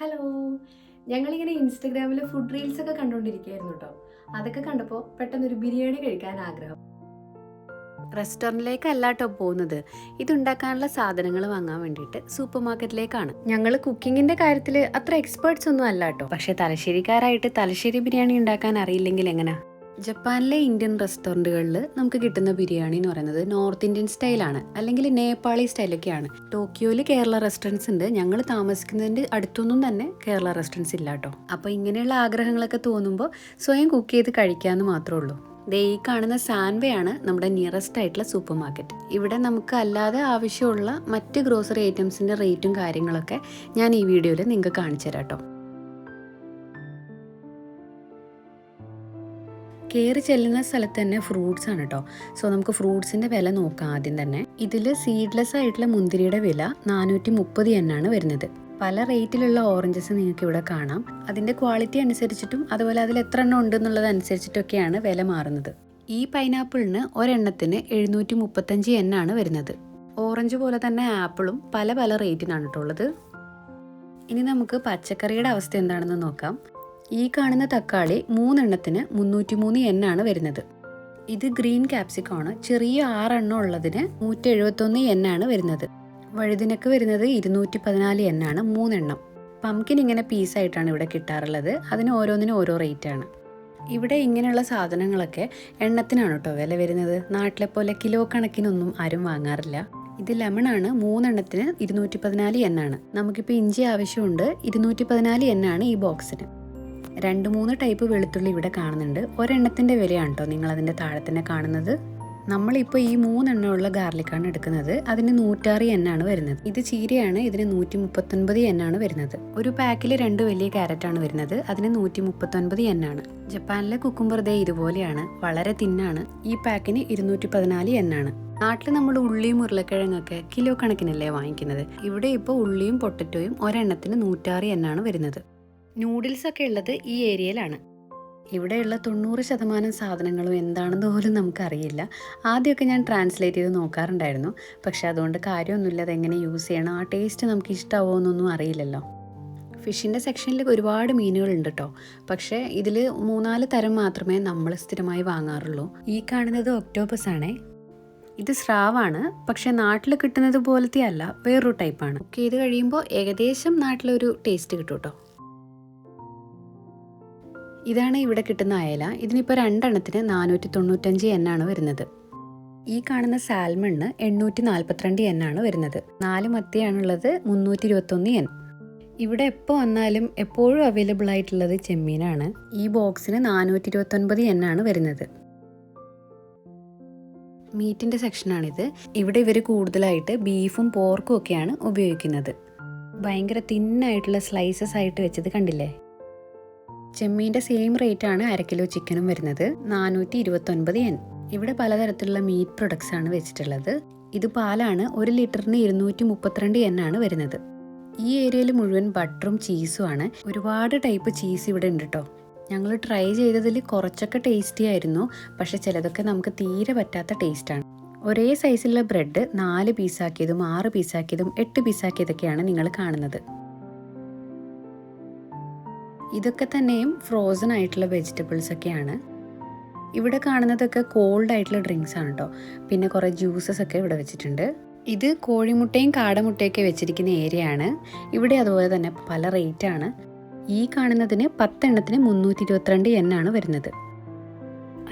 Hello ഞങ്ങളിങ്ങനെ ഇൻസ്റ്റഗ്രാമിൽ food reels ഒക്കെ കണ്ടുകൊണ്ടിരിക്കുകയായിരുന്നു കേട്ടോ അതൊക്കെ കണ്ടപ്പോൾ പെട്ടെന്നൊരു ബിരിയാണി കഴിക്കാൻ ആഗ്രഹം. റെസ്റ്റോറന്റിലേക്കല്ല കേട്ടോ പോകുന്നത്. ഇതുണ്ടാക്കാനുള്ള സാധനങ്ങൾ വാങ്ങാൻ വേണ്ടിയിട്ട് സൂപ്പർ മാർക്കറ്റിലേക്കാണ് ഞങ്ങൾ കുക്കിങ്ങിന്റെ കാര്യത്തിൽ അത്ര എക്സ്പേർട്സ് ഒന്നും അല്ല കേട്ടോ പക്ഷേ തലശ്ശേരിക്കാരായിട്ട് തലശ്ശേരി ബിരിയാണി ഉണ്ടാക്കാൻ അറിയില്ലെങ്കിൽ എങ്ങനെയാ ജപ്പാനിലെ ഇന്ത്യൻ റെസ്റ്റോറന്റുകളിൽ നമുക്ക് കിട്ടുന്ന ബിരിയാണി എന്ന് പറയുന്നത് നോർത്ത് ഇന്ത്യൻ സ്റ്റൈലാണ്. അല്ലെങ്കിൽ നേപ്പാളി സ്റ്റൈലൊക്കെയാണ്. ടോക്കിയോയിൽ കേരള റെസ്റ്റോറന്റ്സ് ഉണ്ട്. ഞങ്ങൾ താമസിക്കുന്നതിന്റെ അടുത്തൊന്നും തന്നെ കേരള റെസ്റ്റോറന്റ്സ് ഇല്ല കേട്ടോ അപ്പോൾ ഇങ്ങനെയുള്ള ആഗ്രഹങ്ങളൊക്കെ തോന്നുമ്പോൾ സ്വയം കുക്ക് ചെയ്ത് കഴിക്കാമെന്ന് മാത്രമേ ഉള്ളൂ. ദേ ഈ കാണുന്ന സാൻവയാണ് നമ്മുടെ നിയറസ്റ്റ് ആയിട്ടുള്ള സൂപ്പർ മാർക്കറ്റ് ഇവിടെ നമുക്ക് അല്ലാതെ ആവശ്യമുള്ള മറ്റ് ഗ്രോസറി ഐറ്റംസിന്റെ റേറ്റും കാര്യങ്ങളൊക്കെ ഞാൻ ഈ വീഡിയോയിൽ നിങ്ങൾക്ക് കാണിച്ചു തരാം കേട്ടോ കയറി ചെല്ലുന്ന സ്ഥലത്ത് തന്നെ ഫ്രൂട്ട്സ് ആണ് കേട്ടോ സോ നമുക്ക് ഫ്രൂട്ട്സിന്റെ വില നോക്കാം ആദ്യം തന്നെ. ഇതിൽ സീഡ്ലെസ് ആയിട്ടുള്ള മുന്തിരിയുടെ വില നാനൂറ്റി മുപ്പത് എന്നാണ് വരുന്നത്. പല റേറ്റിലുള്ള ഓറഞ്ചസ് നിങ്ങൾക്ക് ഇവിടെ കാണാം. അതിന്റെ ക്വാളിറ്റി അനുസരിച്ചിട്ടും അതുപോലെ അതിൽ എത്ര എണ്ണം ഉണ്ട് എന്നുള്ളത് അനുസരിച്ചിട്ടൊക്കെയാണ് വില മാറുന്നത്. ഈ പൈനാപ്പിളിന് ഒരെണ്ണത്തിന് എഴുന്നൂറ്റി മുപ്പത്തഞ്ച് എന്നാണ് വരുന്നത്. ഓറഞ്ച് പോലെ തന്നെ ആപ്പിളും പല പല റേറ്റിനാണ് കേട്ടോ ഉള്ളത്. ഇനി നമുക്ക് പച്ചക്കറിയുടെ അവസ്ഥ എന്താണെന്ന് നോക്കാം. ഈ കാണുന്ന തക്കാളി മൂന്നെണ്ണത്തിന് മുന്നൂറ്റി മൂന്ന് എൻ ആണ് വരുന്നത്. ഇത് ഗ്രീൻ ക്യാപ്സിക്കമാണ്. ചെറിയ ആറെണ്ണം ഉള്ളതിന് നൂറ്റി എഴുപത്തൊന്ന് എൻ ആണ് വരുന്നത്. വഴുതിനക്ക് വരുന്നത് ഇരുന്നൂറ്റി പതിനാല് എൻ ആണ് മൂന്നെണ്ണം. പംകിൻ ഇങ്ങനെ പീസായിട്ടാണ് ഇവിടെ കിട്ടാറുള്ളത്. അതിന് ഓരോന്നിനും ഓരോ റേറ്റ് ആണ്. ഇവിടെ ഇങ്ങനെയുള്ള സാധനങ്ങളൊക്കെ എണ്ണത്തിനാണ് കേട്ടോ വില വരുന്നത്. നാട്ടിലെ പോലെ കിലോ കണക്കിനൊന്നും ആരും വാങ്ങാറില്ല. ഇത് ലെമൺ ആണ്. മൂന്നെണ്ണത്തിന് ഇരുന്നൂറ്റി പതിനാല് എന്നാണ് നമുക്കിപ്പോൾ ഇഞ്ചി ആവശ്യമുണ്ട്. ഇരുന്നൂറ്റി പതിനാല് എന്നാണ് ഈ ബോക്സിന് രണ്ട് മൂന്ന് ടൈപ്പ് വെളുത്തുള്ളി ഇവിടെ കാണുന്നുണ്ട്. ഒരെണ്ണത്തിന്റെ വിലയാണ് കേട്ടോ നിങ്ങൾ അതിന്റെ താഴെ തന്നെ കാണുന്നത്. നമ്മളിപ്പോൾ ഈ മൂന്നെണ്ണമുള്ള ഗാർലിക്കാണ് എടുക്കുന്നത്. അതിന് നൂറ്റാറ് എണ്ണാണ് വരുന്നത്. ഇത് ചീരയാണ് ഇതിന് നൂറ്റി മുപ്പത്തൊൻപത് എണ്ണാണ് വരുന്നത്. ഒരു പാക്കിൽ രണ്ട് വലിയ ക്യാരറ്റ് ആണ് വരുന്നത്. അതിന് നൂറ്റി മുപ്പത്തൊൻപത് എണ്ണാണ് ജപ്പാനിലെ കുക്കുംബർ ദേ ഇതുപോലെയാണ്. വളരെ തിന്നാണ്. ഈ പാക്കിന് ഇരുന്നൂറ്റി പതിനാല് എണ്ണാണ് നാട്ടിൽ നമ്മൾ ഉള്ളിയും ഉരുളക്കിഴങ്ങൊക്കെ കിലോ കണക്കിനല്ലേ വാങ്ങിക്കുന്നത്. ഇവിടെ ഇപ്പോൾ ഉള്ളിയും പൊട്ടറ്റോയും ഒരെണ്ണത്തിന് നൂറ്റാറ് എണ്ണാണ് വരുന്നത്. നൂഡിൽസ് ഒക്കെ ഉള്ളത് ഈ ഏരിയയിലാണ്. ഇവിടെയുള്ള തൊണ്ണൂറ് ശതമാനം സാധനങ്ങളും എന്താണെന്ന് പോലും നമുക്കറിയില്ല. ആദ്യമൊക്കെ ഞാൻ ട്രാൻസ്ലേറ്റ് ചെയ്ത് നോക്കാറുണ്ടായിരുന്നു. പക്ഷെ അതുകൊണ്ട് കാര്യമൊന്നുമില്ല. അതെങ്ങനെ യൂസ് ചെയ്യണം? ആ ടേസ്റ്റ് നമുക്ക് ഇഷ്ടമാവോ എന്നൊന്നും അറിയില്ലല്ലോ. ഫിഷിന്റെ സെക്ഷനിൽ ഒരുപാട് മീനുകളുണ്ട് കേട്ടോ പക്ഷേ ഇതിൽ മൂന്നാൽ തരം മാത്രമേ നമ്മൾ സ്ഥിരമായി വാങ്ങാറുള്ളൂ. ഈ കാണുന്നത് ഒക്ടോബസ് ആണേ. ഇത് സ്രാവാണ്. പക്ഷേ നാട്ടിൽ കിട്ടുന്നത് പോലത്തെ അല്ല വേറൊരു ടൈപ്പാണ് കുക്ക് ഇത് കഴിയുമ്പോൾ ഏകദേശം നാട്ടിലൊരു ടേസ്റ്റ് കിട്ടും കേട്ടോ ഇതാണ് ഇവിടെ കിട്ടുന്ന അയല. ഇതിനിപ്പോൾ രണ്ടെണ്ണത്തിന് നാനൂറ്റി തൊണ്ണൂറ്റഞ്ച് എന്നാണ് വരുന്നത്. ഈ കാണുന്ന സാൽമണ്ണ് എണ്ണൂറ്റി നാൽപ്പത്തിരണ്ട് എന്നാണ് വരുന്നത്. നാല് മത്തിയാണുള്ളത് മുന്നൂറ്റി ഇരുപത്തൊന്ന് എൻ. ഇവിടെ എപ്പോൾ വന്നാലും എപ്പോഴും അവൈലബിൾ ആയിട്ടുള്ളത് ചെമ്മീനാണ്. ഈ ബോക്സിന് നാനൂറ്റി ഇരുപത്തൊൻപത് എന്നാണ് വരുന്നത്. മീറ്റിന്റെ സെക്ഷനാണിത്. ഇവിടെ ഇവർ കൂടുതലായിട്ട് ബീഫും പോർക്കും ഒക്കെയാണ് ഉപയോഗിക്കുന്നത്. ഭയങ്കര തിന്നായിട്ടുള്ള സ്ലൈസസ് ആയിട്ട് വെച്ചത് കണ്ടില്ലേ? ചെമ്മീന്റെ സെയിം റേറ്റ് ആണ് അര കിലോ ചിക്കനും വരുന്നത്. നാനൂറ്റി ഇരുപത്തൊൻപത് എൻ ഇവിടെ പലതരത്തിലുള്ള മീറ്റ് പ്രൊഡക്ട്സ് ആണ് വെച്ചിട്ടുള്ളത്. ഇത് പാലാണ് ഒരു ലിറ്ററിന് ഇരുന്നൂറ്റി മുപ്പത്തിരണ്ട് എൻ ആണ് വരുന്നത്. ഈ ഏരിയയിൽ മുഴുവൻ ബട്ടറും ചീസും ആണ്. ഒരുപാട് ടൈപ്പ് ചീസ് ഇവിടെ ഉണ്ട് കേട്ടോ ഞങ്ങൾ ട്രൈ ചെയ്തതിൽ കുറച്ചൊക്കെ ടേസ്റ്റി ആയിരുന്നു. പക്ഷെ ചിലതൊക്കെ നമുക്ക് തീരെ പറ്റാത്ത ടേസ്റ്റാണ് ഒരേ സൈസിലുള്ള ബ്രെഡ് നാല് പീസാക്കിയതും ആറ് പീസാക്കിയതും എട്ട് പീസാക്കിയതൊക്കെയാണ് നിങ്ങൾ കാണുന്നത്. ഇതൊക്കെ തന്നെയും ഫ്രോസൺ ആയിട്ടുള്ള വെജിറ്റബിൾസ് ഒക്കെയാണ്. ഇവിടെ കാണുന്നതൊക്കെ കോൾഡ് ആയിട്ടുള്ള ഡ്രിങ്ക്സ് ആണ് കേട്ടോ പിന്നെ കുറേ ജ്യൂസസ് ഒക്കെ ഇവിടെ വെച്ചിട്ടുണ്ട്. ഇത് കോഴിമുട്ടയും കാടമുട്ടയൊക്കെ വെച്ചിരിക്കുന്ന ഏരിയ ആണ്. ഇവിടെ അതുപോലെ തന്നെ പല റേറ്റ് ആണ്. ഈ കാണുന്നതിന് പത്തെണ്ണത്തിന് മുന്നൂറ്റി ഇരുപത്തിരണ്ട് എണ്ണാണ് വരുന്നത്.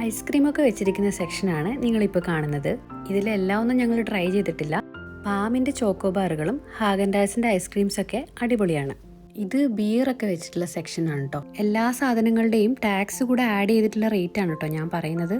ഐസ്ക്രീമൊക്കെ വെച്ചിരിക്കുന്ന സെക്ഷനാണ് നിങ്ങളിപ്പോൾ കാണുന്നത്. ഇതിലെല്ലാം ഒന്നും ഞങ്ങൾ ട്രൈ ചെയ്തിട്ടില്ല. പാമിന്റെ ചോക്കോബാറുകളും ഹാഗൻഡാസിന്റെ ഐസ്ക്രീംസ് ഒക്കെ അടിപൊളിയാണ്. ഇത് ബിയർ ഒക്കെ വെച്ചിട്ടുള്ള സെക്ഷനാണ് കേട്ടോ എല്ലാ സാധനങ്ങളുടെയും ടാക്സ് കൂടെ ആഡ് ചെയ്തിട്ടുള്ള റേറ്റ് ആണ് കേട്ടോ ഞാൻ പറയുന്നത്.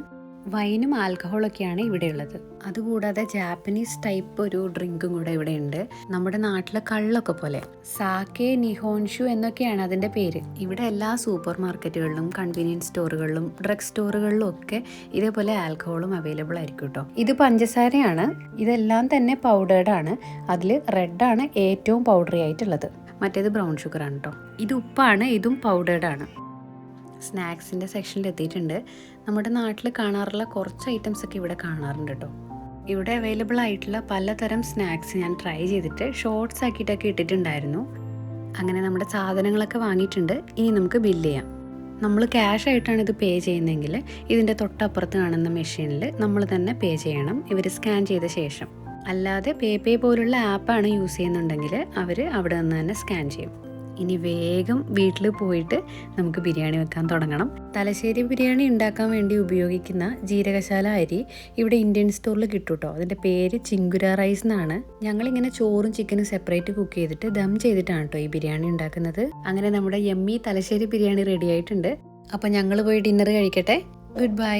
വൈനും ആൽക്കഹോളൊക്കെയാണ് ഇവിടെ ഉള്ളത്. അതുകൂടാതെ ജാപ്പനീസ് ടൈപ്പ് ഒരു ഡ്രിങ്കും കൂടെ ഇവിടെ ഉണ്ട്. നമ്മുടെ നാട്ടിലെ കള്ളൊക്കെ പോലെ. സാക്കെ നിഹോൻഷു എന്നൊക്കെയാണ് അതിന്റെ പേര്. ഇവിടെ എല്ലാ സൂപ്പർ മാർക്കറ്റുകളിലും കൺവീനിയൻസ് സ്റ്റോറുകളിലും ഡ്രഗ് സ്റ്റോറുകളിലും ഒക്കെ ഇതേപോലെ ആൽക്കഹോളും അവൈലബിൾ ആയിരിക്കും കേട്ടോ ഇത് പഞ്ചസാരയാണ്. ഇതെല്ലാം തന്നെ പൗഡേർഡ് ആണ്. അതിൽ റെഡാണ് ഏറ്റവും പൗഡറി ആയിട്ടുള്ളത്. മറ്റേത് ബ്രൗൺ ഷുഗർ ആണ് കേട്ടോ ഇത് ഉപ്പാണ് ഇതും പൗഡേർഡ് ആണ്. സ്നാക്സിന്റെ സെക്ഷനിൽ എത്തിയിട്ടുണ്ട്. നമ്മുടെ നാട്ടിൽ കാണാറുള്ള കുറച്ച് ഐറ്റംസ് ഒക്കെ ഇവിടെ കാണാറുണ്ട് കേട്ടോ ഇവിടെ അവൈലബിൾ ആയിട്ടുള്ള പലതരം സ്നാക്സ് ഞാൻ ട്രൈ ചെയ്തിട്ട് ഷോർട്സ് ആക്കിയിട്ടൊക്കെ ഇട്ടിട്ടുണ്ടായിരുന്നു. അങ്ങനെ നമ്മുടെ സാധനങ്ങളൊക്കെ വാങ്ങിയിട്ടുണ്ട്. ഇനി നമുക്ക് ബില്ല് ചെയ്യാം. നമ്മൾ ക്യാഷ് ആയിട്ടാണ് ഇത് പേ ചെയ്യുന്നതെങ്കിൽ ഇതിന്റെ തൊട്ടപ്പുറത്ത് കാണുന്ന മെഷീനിൽ നമ്മൾ തന്നെ പേ ചെയ്യണം. ഇവർ സ്കാൻ ചെയ്ത ശേഷം. അല്ലാതെ പേ പേ പോലുള്ള ആപ്പാണ് യൂസ് ചെയ്യുന്നുണ്ടെങ്കിൽ അവർ അവിടെ നിന്ന് തന്നെ സ്കാൻ ചെയ്യും. ഇനി വേഗം വീട്ടിൽ പോയിട്ട് നമുക്ക് ബിരിയാണി വെക്കാൻ തുടങ്ങണം. തലശ്ശേരി ബിരിയാണി ഉണ്ടാക്കാൻ വേണ്ടി ഉപയോഗിക്കുന്ന ജീരകശാല അരി ഇവിടെ ഇന്ത്യൻ സ്റ്റോറിൽ കിട്ടും കേട്ടോ അതിന്റെ പേര് ചിങ്കുര റൈസ് എന്നാണ്. ഞങ്ങളിങ്ങനെ ചോറും ചിക്കനും സെപ്പറേറ്റ് കുക്ക് ചെയ്തിട്ട് ദം ചെയ്തിട്ടാണ് കേട്ടോ ഈ ബിരിയാണി ഉണ്ടാക്കുന്നത്. അങ്ങനെ നമ്മുടെ യമ്മി തലശ്ശേരി ബിരിയാണി റെഡി ആയിട്ടുണ്ട്. അപ്പം ഞങ്ങൾ പോയി ഡിന്നർ കഴിക്കട്ടെ. Good bye